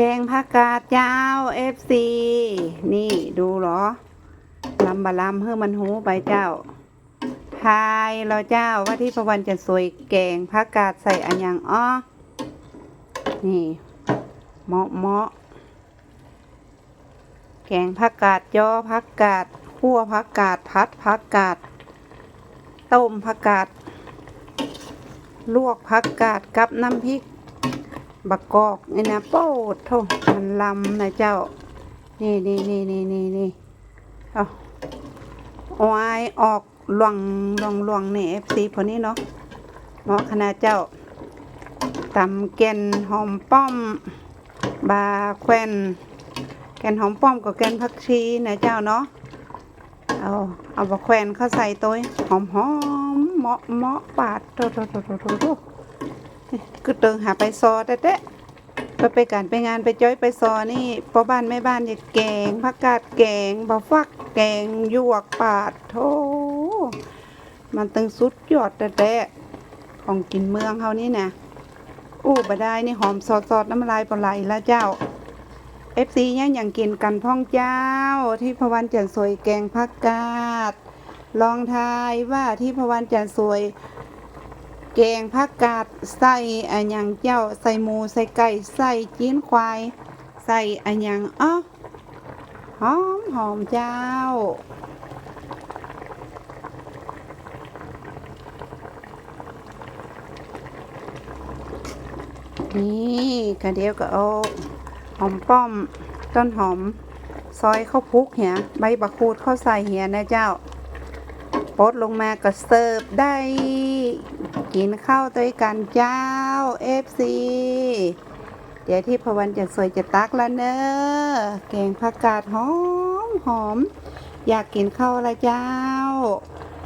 แกงผักกาดยาวเจ้า FC นี่ดูเหรอลำบะลำเพื่อมันหูไปเจ้า ทายเราเจ้าว่าที่พระวันจะสวยแกงผักกาดใส่อันยังอ้อนี่เมาะเมาะแกงผักกาดย่อผักกาดคั่วผักกาดพัดผักกาดต้มผักกาดลวกผักกาดกับน้ำพริก บักกอกนี่นะโป๊ดโทมันลำนะเจ้า นี่นี่นี่นี่นี่นี่เอาเอาไว้ออกหลวงหลวงหลวงนี่เอฟซีพอนี้เนาะเหมาะขนาดเจ้าตำแกนหอมป้อม บาแควนแกนหอมป้อมกับแกนผักชีนะเจ้าเนาะเอาเอาบะแควนเข้าใส่ตัวหอมหอมเหมาะเหมาะปาดโตโตโตโตโต คือเติงหาไปซอแต่แต่ไปไปการไปงานไปจ้อยไปซอนี่พอบ้านแม่บ้านเนี่ยแกงผักกาดแกงบะฟักแกงยวกปาดโธมันตึงสุดยอดแต่แต่ของกินเมืองเขานี่นะอู้บะได้นี่หอมซอสๆน้ำลายปลาไหลล้วเจ้าเอฟซีเนี่ยยังกินกันพ่องเจ้า ที่พะวันจันทร์สวยแกงผักกาดลองทายว่าที่พะวันจันทร์สวย แกงผักกาดใส่อันยังเจ้าใส่หมูใส่ไก่ใส่จีนควาย ใส่อันยังอ้อหอมหอมเจ้า นี่กระเดียวก็เอาหอมป้อม ต้นหอม ซอยข้าวพุกเหียใบบักคูดเข้าใส่เหียนะเจ้า ปดลงมาก็เสิร์ฟได้ กินข้าวด้วยกันเจ้า FC เดี๋ยวที่พวันจะสวยจะตักแล้วเนอะแกงผักกาดหอมหอม อยากกินข้าวละเจ้า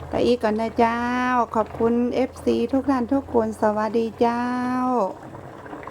ไปอีกก่อนนะเจ้า ขอบคุณ FC ทุกท่านทุกคนสวัสดีเจ้า